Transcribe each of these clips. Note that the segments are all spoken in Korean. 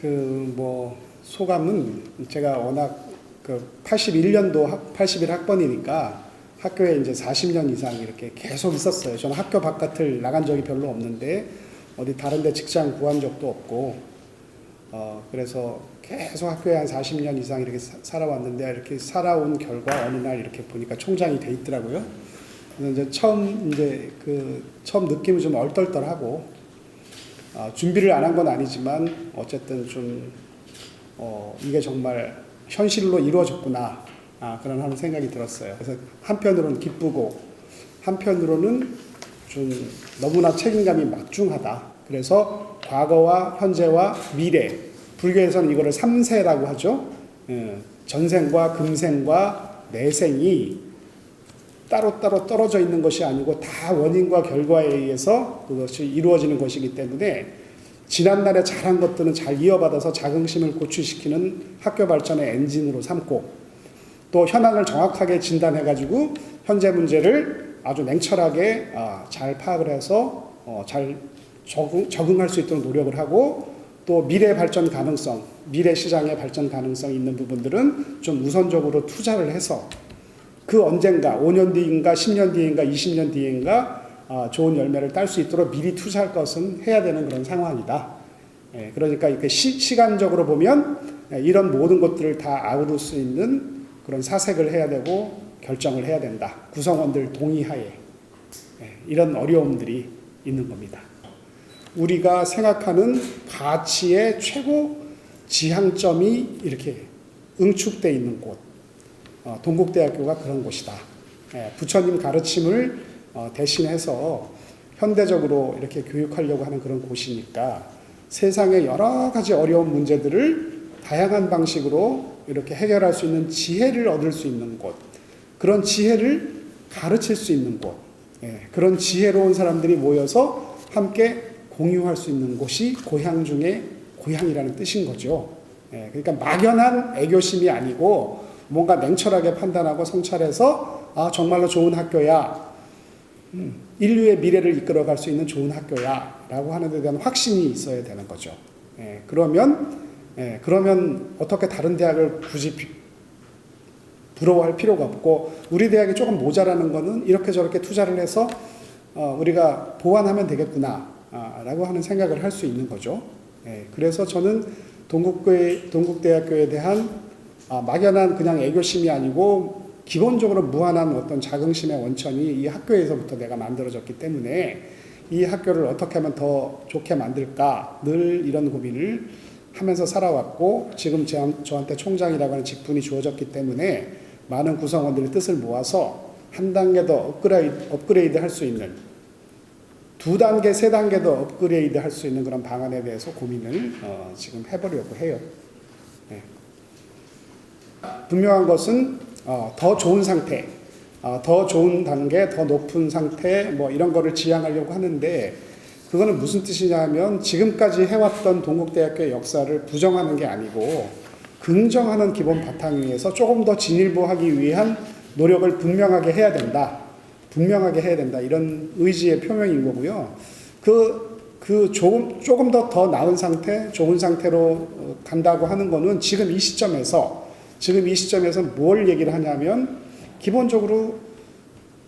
그 뭐 소감은 제가 워낙 그 81년도 학, 81 학번이니까 학교에 이제 40년 이상 이렇게 계속 있었어요. 저는 학교 바깥을 나간 적이 별로 없는데 어디 다른 데 직장 구한 적도 없고 어 그래서 계속 학교에 한 40년 이상 이렇게 사- 살아왔는데 이렇게 살아온 결과 어느 날 이렇게 보니까 총장이 돼 있더라고요. 그래서 이제 처음 이제 그 처음 느낌이 좀 얼떨떨하고 아, 준비를 안 한 건 아니지만 어쨌든 좀 어, 이게 정말 현실로 이루어졌구나 아, 그런 하는 생각이 들었어요. 그래서 한편으로는 기쁘고 한편으로는 좀 너무나 책임감이 막중하다. 그래서 과거와 현재와 미래 불교에서는 이거를 삼세라고 하죠. 예, 전생과 금생과 내생이 따로따로 떨어져 있는 것이 아니고 다 원인과 결과에 의해서 그것이 이루어지는 것이기 때문에 지난날에 잘한 것들은 잘 이어받아서 자긍심을 고취시키는 학교 발전의 엔진으로 삼고 또 현황을 정확하게 진단해가지고 현재 문제를 아주 냉철하게 아, 잘 파악을 해서 어, 잘 적응, 적응 할 수 있도록 노력을 하고 또 미래 발전 가능성, 미래 시장의 발전 가능성 있는 부분들은 좀 우선적으로 투자를 해서 그 언젠가 5년 뒤인가 10년 뒤인가 20년 뒤인가 아, 좋은 열매를 딸 수 있도록 미리 투자할 것은 해야 되는 그런 상황이다. 예, 그러니까 이렇게 시, 시간적으로 보면 예, 이런 모든 것들을 다 아우를 수 있는 그런 사색을 해야 되고 결정을 해야 된다. 구성원들 동의하에 예, 이런 어려움들이 있는 겁니다. 우리가 생각하는 가치의 최고 지향점이 이렇게 응축돼 있는 곳, 어, 동국대학교가 그런 곳이다. 예, 부처님 가르침을 어, 대신해서 현대적으로 이렇게 교육하려고 하는 그런 곳이니까 세상의 여러 가지 어려운 문제들을 다양한 방식으로 이렇게 해결할 수 있는 지혜를 얻을 수 있는 곳, 그런 지혜를 가르칠 수 있는 곳, 예, 그런 지혜로운 사람들이 모여서 함께 공유할 수 있는 곳이 고향 중에 고향이라는 뜻인 거죠. 예, 그러니까 막연한 애교심이 아니고 뭔가 냉철하게 판단하고 성찰해서 아 정말로 좋은 학교야. 음, 인류의 미래를 이끌어갈 수 있는 좋은 학교야라고 하는 데 대한 확신이 있어야 되는 거죠. 예, 그러면 예, 그러면 어떻게 다른 대학을 굳이 비- 부러워할 필요가 없고 우리 대학이 조금 모자라는 거는 이렇게 저렇게 투자를 해서 어, 우리가 보완하면 되겠구나라고 하는 생각을 할 수 있는 거죠. 예, 그래서 저는 동국대 동국대학교에 대한 아, 막연한 그냥 애교심이 아니고 기본적으로 무한한 어떤 자긍심의 원천이 이 학교에서부터 내가 만들어졌기 때문에 이 학교를 어떻게 하면 더 좋게 만들까 늘 이런 고민을 하면서 살아왔고 지금 제- 저한테 총장이라고 하는 직분이 주어졌기 때문에 많은 구성원들의 뜻을 모아서 한 단계 더 업그레이드, 업그레이드 할 수 있는 두 단계, 세 단계 더 업그레이드 할 수 있는 그런 방안에 대해서 고민을 어, 지금 해보려고 해요. 네. 분명한 것은 어, 더 좋은 상태, 어, 더 좋은 단계, 더 높은 상태, 뭐 이런 거를 지향하려고 하는데 그거는 무슨 뜻이냐면 지금까지 해왔던 동국대학교의 역사를 부정하는 게 아니고 긍정하는 기본 바탕 위에서 조금 더 진일보하기 위한 노력을 분명하게 해야 된다. 분명하게 해야 된다. 이런 의지의 표명인 거고요. 그, 그 조금, 조금 더 더 나은 상태, 좋은 상태로 어, 간다고 하는 거는 지금 이 시점에서, 지금 이 시점에서 뭘 얘기를 하냐면, 기본적으로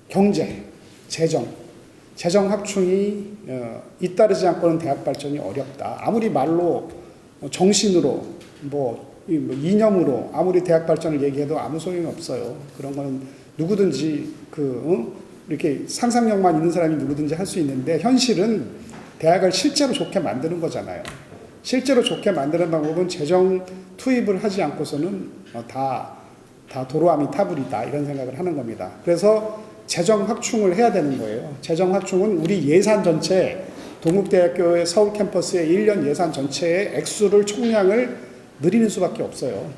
경제, 재정, 재정 확충이 어, 잇따르지 않고는 대학 발전이 어렵다. 아무리 말로, 어, 정신으로, 뭐, 이뭐 이념으로 아무리 대학 발전을 얘기해도 아무 소용이 없어요. 그런 거는 누구든지 그 어? 이렇게 상상력만 있는 사람이 누구든지 할 수 있는데 현실은 대학을 실제로 좋게 만드는 거잖아요. 실제로 좋게 만드는 방법은 재정 투입을 하지 않고서는 어, 다, 다 도로함이 타불이다 이런 생각을 하는 겁니다. 그래서 재정 확충을 해야 되는 거예요. 재정 확충은 우리 예산 전체 동국대학교의 서울 캠퍼스의 1년 예산 전체의 액수를 총량을 늘리는 수밖에 없어요.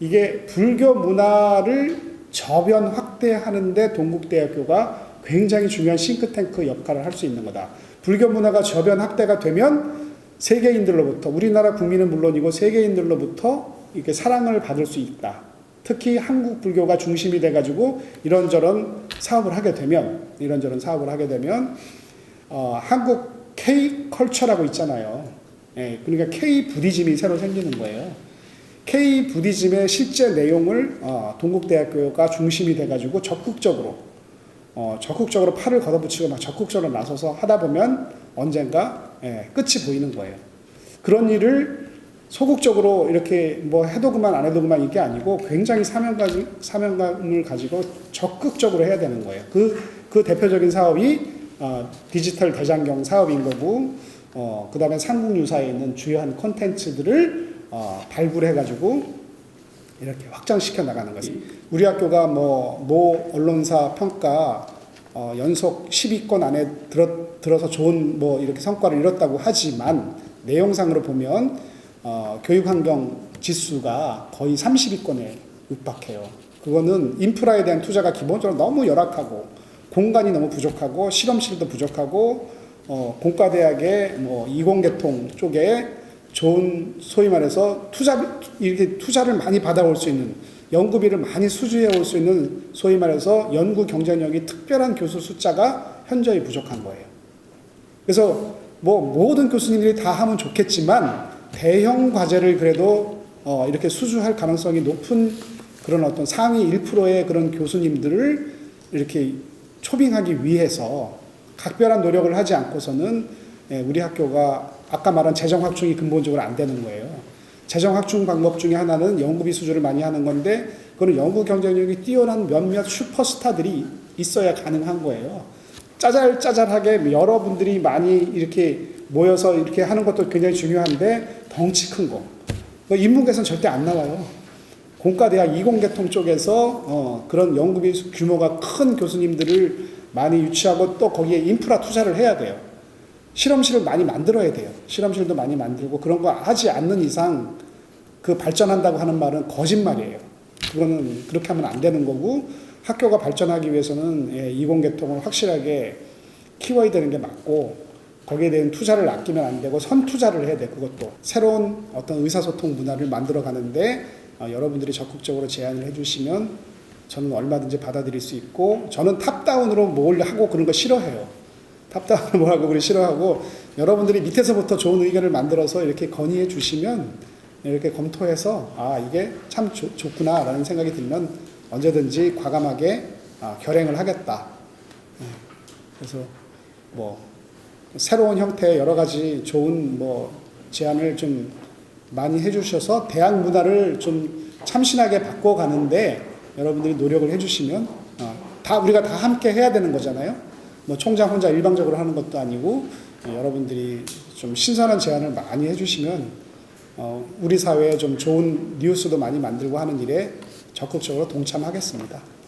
이게 불교 문화를 저변 확대하는데 동국대학교가 굉장히 중요한 싱크탱크 역할을 할 수 있는 거다. 불교 문화가 저변 확대가 되면 세계인들로부터 우리나라 국민은 물론이고 세계인들로부터 이렇게 사랑을 받을 수 있다. 특히 한국 불교가 중심이 돼가지고 이런저런 사업을 하게 되면 이런저런 사업을 하게 되면 어, 한국 K 컬처라고 있잖아요. 예, 그러니까 K 부디즘이 새로 생기는 거예요. K 부디즘의 실제 내용을 어, 동국대학교가 중심이 돼가지고 적극적으로 어, 적극적으로 팔을 걷어붙이고 막 적극적으로 나서서 하다 보면 언젠가 예, 끝이 보이는 거예요. 그런 일을 소극적으로 이렇게 뭐 해도 그만 안 해도 그만 이게 아니고 굉장히 사명감, 사명감을 가지고 적극적으로 해야 되는 거예요. 그, 그 대표적인 사업이 어, 디지털 대장경 사업인 거고, 어, 그 다음에 삼국유사에 있는 주요한 콘텐츠들을 어, 발굴해가지고 이렇게 확장시켜 나가는 거죠. 우리 학교가 뭐, 모 언론사 평가 어, 연속 10위권 안에 들어, 들어서 좋은 뭐 이렇게 성과를 이뤘다고 하지만 내용상으로 보면 어, 교육 환경 지수가 거의 30위권에 육박해요. 그거는 인프라에 대한 투자가 기본적으로 너무 열악하고 공간이 너무 부족하고 실험실도 부족하고 어, 공과대학의 뭐 이공계통 쪽에 좋은 소위 말해서 투자 이렇게 투자를 많이 받아올 수 있는 연구비를 많이 수주해 올 수 있는 소위 말해서 연구 경쟁력이 특별한 교수 숫자가 현저히 부족한 거예요. 그래서 뭐 모든 교수님들이 다 하면 좋겠지만 대형 과제를 그래도 어 이렇게 수주할 가능성이 높은 그런 어떤 상위 1%의 그런 교수님들을 이렇게 초빙하기 위해서 각별한 노력을 하지 않고서는 예, 우리 학교가 아까 말한 재정 확충이 근본적으로 안 되는 거예요. 재정 확충 방법 중에 하나는 연구비 수주를 많이 하는 건데 그거는 연구 경쟁력이 뛰어난 몇몇 슈퍼스타들이 있어야 가능한 거예요. 짜잘짜잘하게 여러분들이 많이 이렇게 모여서 이렇게 하는 것도 굉장히 중요한데 덩치 큰 거. 그 인문계에서는 절대 안 나와요. 공과대학 이공계통 쪽에서 어, 그런 연구비 규모가 큰 교수님들을 많이 유치하고 또 거기에 인프라 투자를 해야 돼요. 실험실을 많이 만들어야 돼요. 실험실도 많이 만들고 그런 거 하지 않는 이상 그 발전한다고 하는 말은 거짓말이에요. 그거는 그렇게 하면 안 되는 거고 학교가 발전하기 위해서는 예, 이공계통을 확실하게 키워야 되는 게 맞고 거기에 대한 투자를 아끼면 안 되고 선 투자를 해야 돼 그것도 새로운 어떤 의사소통 문화를 만들어 가는데 어, 여러분들이 적극적으로 제안을 해주시면 저는 얼마든지 받아들일 수 있고 저는 탑다운으로 뭘 하고 그런 거 싫어해요. 탑다운으로 뭘 하고 그걸 싫어하고 여러분들이 밑에서부터 좋은 의견을 만들어서 이렇게 건의해 주시면 이렇게 검토해서 아 이게 참 좋, 좋구나라는 생각이 들면 언제든지 과감하게 아, 결행을 하겠다. 예. 그래서 뭐 새로운 형태의 여러 가지 좋은 뭐 제안을 좀 많이 해주셔서 대학 문화를 좀 참신하게 바꿔가는데 여러분들이 노력을 해주시면 어, 다 우리가 다 함께 해야 되는 거잖아요. 뭐 총장 혼자 일방적으로 하는 것도 아니고 어, 여러분들이 좀 신선한 제안을 많이 해주시면 어, 우리 사회에 좀 좋은 뉴스도 많이 만들고 하는 일에 적극적으로 동참하겠습니다. 음.